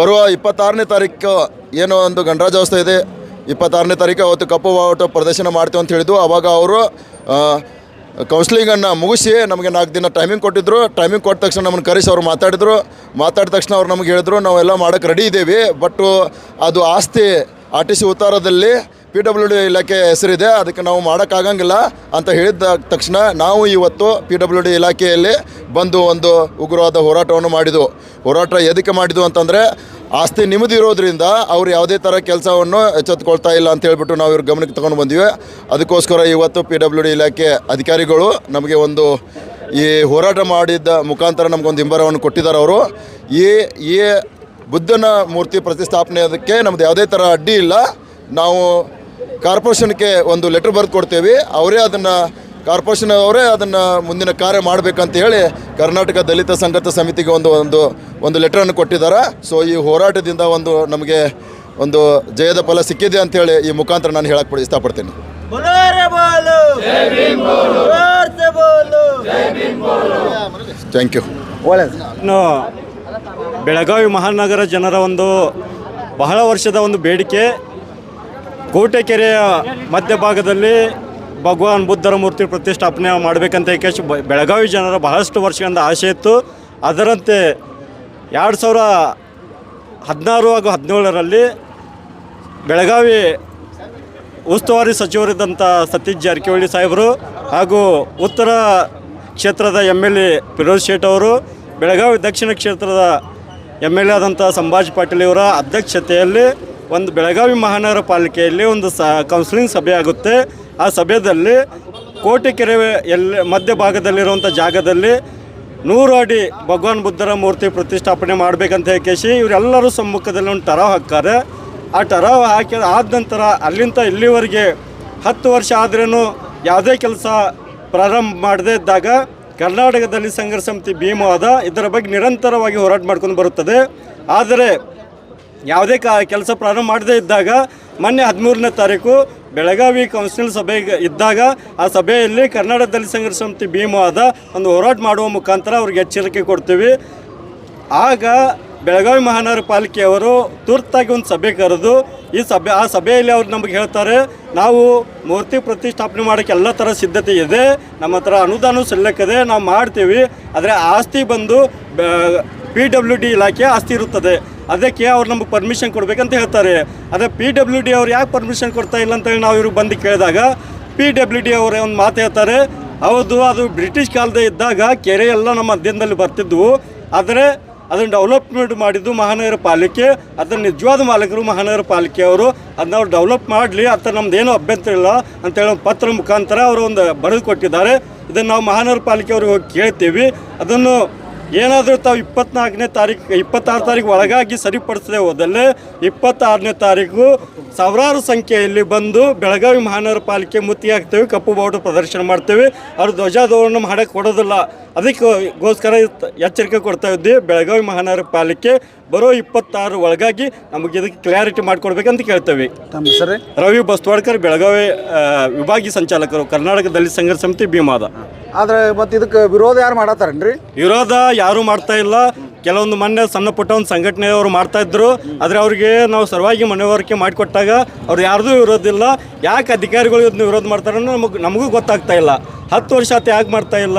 ಬರುವ ಇಪ್ಪತ್ತಾರನೇ ತಾರೀಕು ಏನೋ ಒಂದು ಗಣರಾಜ್ಯೋತ್ಸವ ಇದೆ. ಇಪ್ಪತ್ತಾರನೇ ತಾರೀಕು ಅವತ್ತು ಕಪ್ಪು ಬಾವುಟ ಪ್ರದರ್ಶನ ಮಾಡ್ತೀವಿ ಅಂತ ಹೇಳಿದ್ದು ಅವಾಗ ಅವರು ಕೌನ್ಸ್ಲಿಂಗನ್ನು ಮುಗಿಸಿ ನಮಗೆ ನಾಲ್ಕು ದಿನ ಟೈಮಿಂಗ್ ಕೊಟ್ಟಿದ್ದರು ಟೈಮಿಂಗ್ ಕೊಟ್ಟ ತಕ್ಷಣ ನಮ್ಮನ್ನು ಕರೆಸಿ ಅವ್ರು ಮಾತಾಡಿದ್ರು. ಮಾತಾಡಿದ ತಕ್ಷಣ ಅವ್ರು ನಮಗೆ ಹೇಳಿದ್ರು, ನಾವೆಲ್ಲ ಮಾಡೋಕ್ಕೆ ರೆಡಿ ಇದ್ದೀವಿ ಬಟ್ಟು ಅದು ಆಸ್ತಿ ಆರ್ ಟಿ ಸಿ ಉತ್ತಾರದಲ್ಲಿ ಪಿ ಡಬ್ಲ್ಯೂ ಡಿ ಇಲಾಖೆ ಹೆಸರಿದೆ, ಅದಕ್ಕೆ ನಾವು ಮಾಡೋಕ್ಕಾಗಂಗಿಲ್ಲ ಅಂತ ಹೇಳಿದ ತಕ್ಷಣ ನಾವು ಇವತ್ತು ಪಿ ಡಬ್ಲ್ಯೂ ಡಿ ಇಲಾಖೆಯಲ್ಲಿ ಬಂದು ಒಂದು ಉಗ್ರವಾದ ಹೋರಾಟವನ್ನು ಮಾಡಿದ್ವು. ಹೋರಾಟ ಎದಕ್ಕೆ ಮಾಡಿದ್ವು ಅಂತಂದರೆ ಆಸ್ತಿ ನಿಮ್ಮದು ಇರೋದ್ರಿಂದ ಅವ್ರು ಯಾವುದೇ ಥರ ಕೆಲಸವನ್ನು ಎಚ್ಚೆತ್ಕೊಳ್ತಾ ಇಲ್ಲ ಅಂತ ಹೇಳ್ಬಿಟ್ಟು ನಾವು ಇವ್ರ ಗಮನಕ್ಕೆ ತಗೊಂಡು ಬಂದಿವೆ. ಅದಕ್ಕೋಸ್ಕರ ಇವತ್ತು ಪಿ ಡಬ್ಲ್ಯೂ ಡಿ ಇಲಾಖೆ ಅಧಿಕಾರಿಗಳು ನಮಗೆ ಒಂದು ಈ ಹೋರಾಟ ಮಾಡಿದ್ದ ಮುಖಾಂತರ ನಮಗೊಂದು ಹಿಂಬರವನ್ನು ಕೊಟ್ಟಿದ್ದಾರೆ ಅವರು. ಈ ಈ ಬುದ್ಧನ ಮೂರ್ತಿ ಪ್ರತಿಷ್ಠಾಪನೆ ಅದಕ್ಕೆ ನಮ್ದು ಯಾವುದೇ ಥರ ಅಡ್ಡಿ ಇಲ್ಲ. ನಾವು ಕಾರ್ಪೊರೇಷನ್ಗೆ ಒಂದು ಲೆಟ್ರ್ ಬರೆದು ಕೊಡ್ತೇವೆ. ಅವರೇ ಅದನ್ನು ಕಾರ್ಪೊರೇಷನ್ ಅವರೇ ಅದನ್ನು ಮುಂದಿನ ಕಾರ್ಯ ಮಾಡಬೇಕಂತ ಹೇಳಿ ಕರ್ನಾಟಕ ದಲಿತ ಸಂಘರ್ಷ ಸಮಿತಿಗೆ ಒಂದು ಒಂದು ಒಂದು ಲೆಟರನ್ನು ಕೊಟ್ಟಿದ್ದಾರೆ. ಸೊ ಈ ಹೋರಾಟದಿಂದ ಒಂದು ನಮಗೆ ಒಂದು ಜಯದ ಫಲ ಸಿಕ್ಕಿದೆ ಅಂತೇಳಿ ಈ ಮುಖಾಂತರ ನಾನು ಹೇಳಕ್ಕೆ ಇಷ್ಟಪಡ್ತೀನಿ. ಥ್ಯಾಂಕ್ ಯು ಒಳ್ಳೆಯದು ಬೆಳಗಾವಿ ಮಹಾನಗರ ಜನರ ಒಂದು ಬಹಳ ವರ್ಷದ ಒಂದು ಬೇಡಿಕೆ. ಕೋಟೆಕೆರೆಯ ಮಧ್ಯಭಾಗದಲ್ಲಿ ಭಗವಾನ್ ಬುದ್ಧರ ಮೂರ್ತಿ ಪ್ರತಿಷ್ಠಾಪನೆ ಮಾಡಬೇಕಂತ ಏಕೆಶ್ ಬೆಳಗಾವಿ ಜನರ ಬಹಳಷ್ಟು ವರ್ಷಗಳಿಂದ ಆಸೆ ಇತ್ತು. ಅದರಂತೆ ಎರಡು ಸಾವಿರ ಹದಿನಾರು ಹಾಗೂ ಹದಿನೇಳರಲ್ಲಿ ಬೆಳಗಾವಿ ಉಸ್ತುವಾರಿ ಸಚಿವರಿದ್ದಂಥ ಸತೀಶ್ ಜಾರಕಿಹೊಳಿ ಸಾಹೇಬರು ಹಾಗೂ ಉತ್ತರ ಕ್ಷೇತ್ರದ M L A Feroz Sait ಅವರು, ಬೆಳಗಾವಿ ದಕ್ಷಿಣ ಕ್ಷೇತ್ರದ ಎಂ ಎಲ್ ಎ ಆದಂಥ ಸಂಭಾಜ್ ಪಾಟೀಲ್ ಇವರ ಅಧ್ಯಕ್ಷತೆಯಲ್ಲಿ ಒಂದು ಬೆಳಗಾವಿ ಮಹಾನಗರ ಪಾಲಿಕೆಯಲ್ಲಿ ಒಂದು ಸ ಕೌನ್ಸಿಲಿಂಗ್ ಸಭೆ ಆಗುತ್ತೆ. ಆ ಸಭೆಯಲ್ಲಿ ಕೋಟಿಕೆರೆ ಎಲ್ಲ ಮಧ್ಯಭಾಗದಲ್ಲಿರುವಂಥ ಜಾಗದಲ್ಲಿ ನೂರು ಅಡಿ ಭಗವಾನ್ ಬುದ್ಧರ ಮೂರ್ತಿ ಪ್ರತಿಷ್ಠಾಪನೆ ಮಾಡಬೇಕಂತ ಹೇಳಿ ಇವರೆಲ್ಲರೂ ಸಮ್ಮುಖದಲ್ಲಿ ಒಂದು ಟರಾವ್ ಹಾಕ್ತಾರೆ. ಆ ಟರಾವ್ ಹಾಕಿ ಆದ ನಂತರ ಅಲ್ಲಿಂದ ಇಲ್ಲಿವರೆಗೆ ಹತ್ತು ವರ್ಷ ಆದ್ರೂ ಯಾವುದೇ ಕೆಲಸ ಪ್ರಾರಂಭ ಮಾಡದೇ ಇದ್ದಾಗ ಕರ್ನಾಟಕದಲ್ಲಿ ಸಂಘರ್ಷ ಸಮಿತಿ ಭೀಮವಾದ ಇದರ ಬಗ್ಗೆ ನಿರಂತರವಾಗಿ ಹೋರಾಟ ಮಾಡ್ಕೊಂಡು ಬರುತ್ತದೆ. ಆದರೆ ಯಾವುದೇ ಕೆಲಸ ಪ್ರಾರಂಭ ಮಾಡದೇ ಇದ್ದಾಗ ಮೊನ್ನೆ ಹದಿಮೂರನೇ ತಾರೀಕು ಬೆಳಗಾವಿ ಕೌನ್ಸಿಲ್ ಸಭೆ ಇದ್ದಾಗ ಆ ಸಭೆಯಲ್ಲಿ ಕರ್ನಾಟಕದಲ್ಲಿ ಸಂಘರ್ಷ ಸಮಿತಿ ಭೀಮವಾದ ಒಂದು ಹೋರಾಟ ಮಾಡುವ ಮುಖಾಂತರ ಅವ್ರಿಗೆ ಎಚ್ಚರಿಕೆ ಕೊಡ್ತೀವಿ. ಆಗ ಬೆಳಗಾವಿ ಮಹಾನಗರ ಪಾಲಿಕೆಯವರು ತುರ್ತಾಗಿ ಒಂದು ಸಭೆ ಕರೆದು ಈ ಸಭೆ, ಆ ಸಭೆಯಲ್ಲಿ ಅವ್ರು ನಮಗೆ ಹೇಳ್ತಾರೆ, ನಾವು ಮೂರ್ತಿ ಪ್ರತಿಷ್ಠಾಪನೆ ಮಾಡೋಕ್ಕೆ ಎಲ್ಲ ಥರ ಸಿದ್ಧತೆ ಇದೆ, ನಮ್ಮ ಹತ್ರ ಅನುದಾನ ಸಲ್ಲಕ್ಕಿದೆ ನಾವು ಮಾಡ್ತೀವಿ, ಆದರೆ ಆಸ್ತಿ ಬಂದು ಪಿ ಡಬ್ಲ್ಯೂ ಡಿ ಇಲಾಖೆ ಆಸ್ತಿ ಇರುತ್ತದೆ. ಅದಕ್ಕೆ ಅವ್ರು ನಮಗೆ ಪರ್ಮಿಷನ್ ಕೊಡಬೇಕಂತ ಹೇಳ್ತಾರೆ. ಅದೇ ಪಿ ಡಬ್ಲ್ಯೂ ಡಿ ಅವ್ರು ಯಾಕೆ ಪರ್ಮಿಷನ್ ಕೊಡ್ತಾ ಇಲ್ಲ ಅಂತೇಳಿ ನಾವು ಇವ್ರಿಗೆ ಬಂದು ಕೇಳಿದಾಗ ಪಿ ಡಬ್ಲ್ಯೂ ಡಿ ಅವರೇ ಒಂದು ಮಾತು ಹೇಳ್ತಾರೆ. ಹೌದು, ಅದು ಬ್ರಿಟಿಷ್ ಕಾಲದ ಇದ್ದಾಗ ಕೆರೆ ಎಲ್ಲ ನಮ್ಮ ಮಧ್ಯದಲ್ಲಿ ಬರ್ತಿದ್ವು. ಆದರೆ ಅದನ್ನು ಡೆವಲಪ್ಮೆಂಟ್ ಮಾಡಿದ್ದು ಮಹಾನಗರ ಪಾಲಿಕೆ ಅದರ ನಿಜವಾದ ಮಾಲೀಕರು ಮಹಾನಗರ ಪಾಲಿಕೆಯವರು ಅದನ್ನ ಅವ್ರು ಡೆವಲಪ್ ಮಾಡಲಿ ಅಂತ ಏನೂ ಅಭ್ಯಂತರ ಇಲ್ಲ ಅಂತೇಳಿ ಒಂದು ಪತ್ರ ಮುಖಾಂತರ ಅವರು ಒಂದು ಬರೆದು ಕೊಟ್ಟಿದ್ದಾರೆ. ಇದನ್ನು ನಾವು ಮಹಾನಗರ ಪಾಲಿಕೆಯವ್ರಿಗೆ ಹೋಗಿ ಕೇಳ್ತೀವಿ. ಅದನ್ನು ಏನಾದರೂ ತಾವು ಇಪ್ಪತ್ನಾಲ್ಕನೇ ತಾರೀಕು ಇಪ್ಪತ್ತಾರು ತಾರೀಕು ಒಳಗಾಗಿ ಸರಿಪಡಿಸದೆ ಹೋದಲ್ಲಿ ಇಪ್ಪತ್ತಾರನೇ ತಾರೀಕು ಸಾವಿರಾರು ಸಂಖ್ಯೆಯಲ್ಲಿ ಬಂದು ಬೆಳಗಾವಿ ಮಹಾನಗರ ಪಾಲಿಕೆ ಮುತ್ತಿಗೆ ಹಾಕ್ತೇವೆ ಕಪ್ಪು ಬಾವುಟ ಪ್ರದರ್ಶನ ಮಾಡ್ತೇವೆ. ಅವ್ರು ಧ್ವಜಾಧೋರಣ ಮಾಡೋಕ್ಕೆ ಕೊಡೋದಿಲ್ಲ. ಅದಕ್ಕೋಸ್ಕರ ಎಚ್ಚರಿಕೆ ಕೊಡ್ತಾ ಇದ್ದೀವಿ. ಬೆಳಗಾವಿ ಮಹಾನಗರ ಪಾಲಿಕೆ ಬರೋ ಇಪ್ಪತ್ತಾರು ಒಳಗಾಗಿ ನಮಗೆ ಇದಕ್ಕೆ ಕ್ಲಾರಿಟಿ ಮಾಡಿಕೊಡ್ಬೇಕಂತ ಕೇಳ್ತೇವೆ. ತಮ್ಮ ಹೆಸರು? ರವಿ ಬಸ್ವಾಡ್ಕರ್ ಬೆಳಗಾವಿ ವಿಭಾಗೀಯ ಸಂಚಾಲಕರು ಕರ್ನಾಟಕ ದಲಿತ ಸಂಘರ್ಷ ಸಮಿತಿ ಭೀಮಾದ. ಆದ್ರೆ ಮತ್ತೆ ಇದಕ್ಕೆ ವಿರೋಧ ಯಾರು ಮಾಡತ್ತಾರನ್ರಿ? ವಿರೋಧ ಯಾರು ಮಾಡ್ತಾ ಇಲ್ಲ. ಕೆಲವೊಂದು ಮೊನ್ನೆ ಸಣ್ಣ ಪುಟ್ಟ ಒಂದು ಸಂಘಟನೆಯವರು ಮಾಡ್ತಾ ಇದ್ರು. ಆದರೆ ಅವ್ರಿಗೆ ನಾವು ಸರ್ವಾಗಿ ಮನವರಿಕೆ ಮಾಡಿಕೊಟ್ಟಾಗ ಅವ್ರು ಯಾರ್ದೂ ವಿರೋಧ ಇಲ್ಲ. ಯಾಕೆ ಅಧಿಕಾರಿಗಳು ಇದನ್ನ ವಿರೋಧ ಮಾಡ್ತಾರೆ ನಮಗೆ ನಮಗೂ ಗೊತ್ತಾಗ್ತಾ ಇಲ್ಲ. ಹತ್ತು ವರ್ಷ ಆತ ಯಾಕೆ ಮಾಡ್ತಾ ಇಲ್ಲ?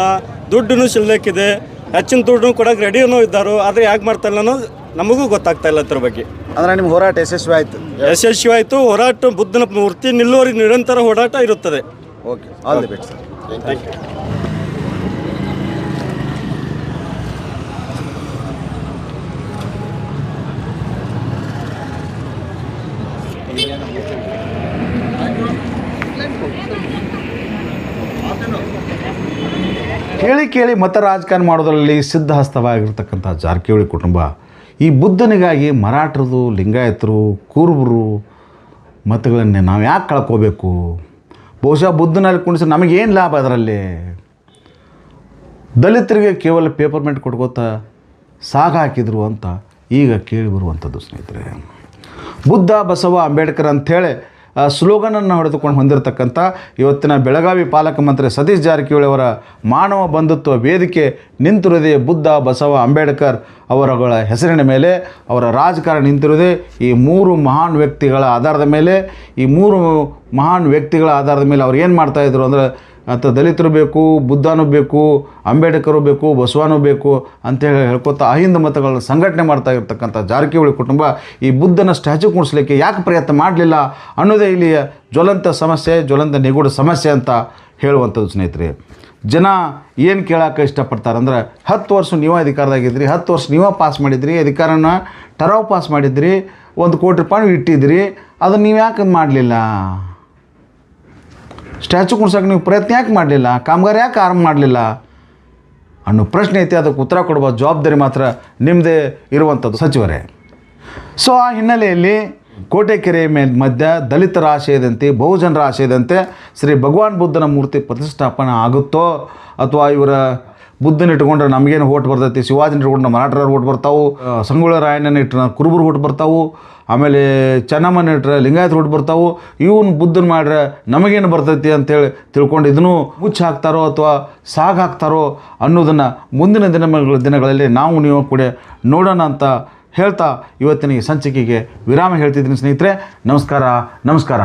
ದುಡ್ಡು ಸಿಲ್ಲಕ್ಕಿದೆ ಹೆಚ್ಚಿನ ದುಡ್ಡು ಕೊಡೋಕೆ ರೆಡಿನೂ ಇದ್ದಾರೆ ಆದರೆ ಯಾಕೆ ಮಾಡ್ತಾ ಇಲ್ಲ ಅನ್ನೋದು ನಮಗೂ ಗೊತ್ತಾಗ್ತಾ ಇಲ್ಲ ಅದ್ರ ಬಗ್ಗೆ. ಅಂದ್ರೆ ನಿಮ್ಮ ಹೋರಾಟ ಯಶಸ್ವಿ ಆಯ್ತು. ಯಶಸ್ವಿ ಆಯಿತು ಹೋರಾಟ ಬುದ್ಧನ ಮೂರ್ತಿ ನಿಲ್ಲುವವರೆಗೆ ನಿರಂತರ ಹೋರಾಟ ಇರುತ್ತದೆ. Okay all the best sir ಕೇಳಿ ಕೇಳಿ ಮತ ರಾಜಕಾರಣ ಮಾಡೋದರಲ್ಲಿ ಸಿದ್ಧಹಸ್ತವಾಗಿರ್ತಕ್ಕಂಥ ಜಾರಕಿಹೊಳಿ ಕುಟುಂಬ ಈ ಬುದ್ಧನಿಗಾಗಿ ಮರಾಠರದು ಲಿಂಗಾಯತರು ಕೂರ್ಬರು ಮತಗಳನ್ನೇ ನಾವು ಯಾಕೆ ಕಳ್ಕೋಬೇಕು? ಬಹುಶಃ ಬುದ್ಧನಲ್ಲಿ ಕುಣಿಸಿ ನಮಗೇನು ಲಾಭ ಅದರಲ್ಲಿ? ದಲಿತರಿಗೆ ಕೇವಲ ಪೇಪರ್ಮೆಂಟ್ ಕೊಟ್ಕೋತ ಸಾಗ ಹಾಕಿದ್ರು ಅಂತ ಈಗ ಕೇಳಿ ಬರುವಂಥದ್ದು ಸ್ನೇಹಿತರೆ. ಬುದ್ಧ, ಬಸವ, ಅಂಬೇಡ್ಕರ್ ಅಂಥೇಳಿ ಸ್ಲೋಗನನ್ನು ಹೊಡೆದುಕೊಂಡು ಹೊಂದಿರತಕ್ಕಂಥ ಇವತ್ತಿನ ಬೆಳಗಾವಿ ಪಾಲಕ ಮಂತ್ರಿ ಸತೀಶ್ ಜಾರಕಿಹೊಳಿ ಅವರ ಮಾನವ ಬಂಧುತ್ವ ವೇದಿಕೆ ನಿಂತಿರುವುದೇ ಬುದ್ಧ ಬಸವ ಅಂಬೇಡ್ಕರ್ ಅವರಗಳ ಹೆಸರಿನ ಮೇಲೆ, ಅವರ ರಾಜಕಾರಣ ನಿಂತಿರುವುದೇ ಈ ಮೂರು ಮಹಾನ್ ವ್ಯಕ್ತಿಗಳ ಆಧಾರದ ಮೇಲೆ, ಈ ಮೂರು ಮಹಾನ್ ವ್ಯಕ್ತಿಗಳ ಆಧಾರದ ಮೇಲೆ ಅವ್ರು ಏನು ಮಾಡ್ತಾಯಿದ್ರು ಅಂದರೆ ಅಥವಾ ದಲಿತರು ಬೇಕು, ಬುದ್ಧನೂ ಬೇಕು, ಅಂಬೇಡ್ಕರು ಬೇಕು, ಬಸವನೂ ಬೇಕು ಅಂತೇಳಿ ಹೇಳ್ಕೊತಾ ಅಹಿಂದ ಮತಗಳ ಸಂಘಟನೆ ಮಾಡ್ತಾ ಇರ್ತಕ್ಕಂಥ ಜಾರಕಿಹೊಳಿ ಕುಟುಂಬ ಈ ಬುದ್ಧನ ಸ್ಟ್ಯಾಚು ಕೂಡಿಸ್ಲಿಕ್ಕೆ ಯಾಕೆ ಪ್ರಯತ್ನ ಮಾಡಲಿಲ್ಲ ಅನ್ನೋದೇ ಇಲ್ಲಿಯ ಜ್ವಲಂತ ಸಮಸ್ಯೆ, ಜ್ವಲಂತ ನಿಗೂಢ ಸಮಸ್ಯೆ ಅಂತ ಹೇಳುವಂಥದ್ದು ಸ್ನೇಹಿತರೆ. ಜನ ಏನು ಕೇಳೋಕೆ ಇಷ್ಟಪಡ್ತಾರೆ ಅಂದ್ರೆ ಹತ್ತು ವರ್ಷ ನೀವು ಅಧಿಕಾರದಾಗಿದ್ರಿ ಹತ್ತು ವರ್ಷ ನೀವೇ ಪಾಸ್ ಮಾಡಿದ್ರಿ ಅಧಿಕಾರನ ಟರಾವ್ ಪಾಸ್ ಮಾಡಿದ್ರಿ ಒಂದು ಕೋಟಿ ರೂಪಾಯಿ ಇಟ್ಟಿದ್ರಿ ಅದನ್ನು ನೀವು ಯಾಕೆ ಮಾಡಲಿಲ್ಲ? ಸ್ಟ್ಯಾಚು ಕುಣ್ಸೋಕೆ ನೀವು ಪ್ರಯತ್ನ ಯಾಕೆ ಮಾಡಲಿಲ್ಲ? ಕಾಮಗಾರಿ ಯಾಕೆ ಆರಂಭ ಮಾಡಲಿಲ್ಲ? ಅನ್ನೋ ಪ್ರಶ್ನೆ ಐತಿ, ಅದಕ್ಕೆ ಉತ್ತರ ಕೊಡುವ ಜವಾಬ್ದಾರಿ ಮಾತ್ರ ನಿಮ್ಮದೇ ಇರುವಂಥದ್ದು ಸಚಿವರೇ. ಸೊ ಆ ಹಿನ್ನೆಲೆಯಲ್ಲಿ ಕೋಟೆಕೆರೆ ಮೇ ಮಧ್ಯ ದಲಿತರ ಆಶಯದಂತೆ, ಬಹುಜನರ ಆಶಯದಂತೆ ಶ್ರೀ ಭಗವಾನ್ ಬುದ್ಧನ ಮೂರ್ತಿ ಪ್ರತಿಷ್ಠಾಪನೆ ಆಗುತ್ತೋ, ಅಥವಾ ಇವರ ಬುದ್ಧನ ಇಟ್ಕೊಂಡ್ರೆ ನಮಗೇನು ಓಟ್ ಬರ್ತೈತಿ, ಶಿವಾಜಿನ ಇಟ್ಕೊಂಡ್ರೆ ಮರಾಠರ ಓಟ್ ಬರ್ತಾವು, ಸಂಗೊಳ್ಳ ರಾಯಣ್ಣನ ಇಟ್ಟು ಕುರುಬರು ಓಟ್ ಬರ್ತಾವು ಆಮೇಲೆ ಚೆನ್ನಮ್ಮನ ಇಟ್ಟರೆ ಲಿಂಗಾಯತ ಹೊಟ್ಟು ಬರ್ತಾವು, ಇವನ್ ಬುದ್ಧನ ಮಾಡ್ರೆ ನಮಗೇನು ಬರ್ತೈತಿ ಅಂತೇಳಿ ತಿಳ್ಕೊಂಡು ಇದನ್ನು ಮುಚ್ಚಿ ಹಾಕ್ತಾರೋ ಅಥವಾ ಸಾಗ ಹಾಕ್ತಾರೋ ಅನ್ನೋದನ್ನು ಮುಂದಿನ ದಿನಗಳ ದಿನಗಳಲ್ಲಿ ನಾವು ನೀವು ಕೂಡ ನೋಡೋಣ ಅಂತ ಹೇಳ್ತಾ ಇವತ್ತಿನ ಈ ಸಂಚಿಕೆಗೆ ವಿರಾಮ ಹೇಳ್ತಿದ್ದೀನಿ ಸ್ನೇಹಿತರೆ, ನಮಸ್ಕಾರ ನಮಸ್ಕಾರ.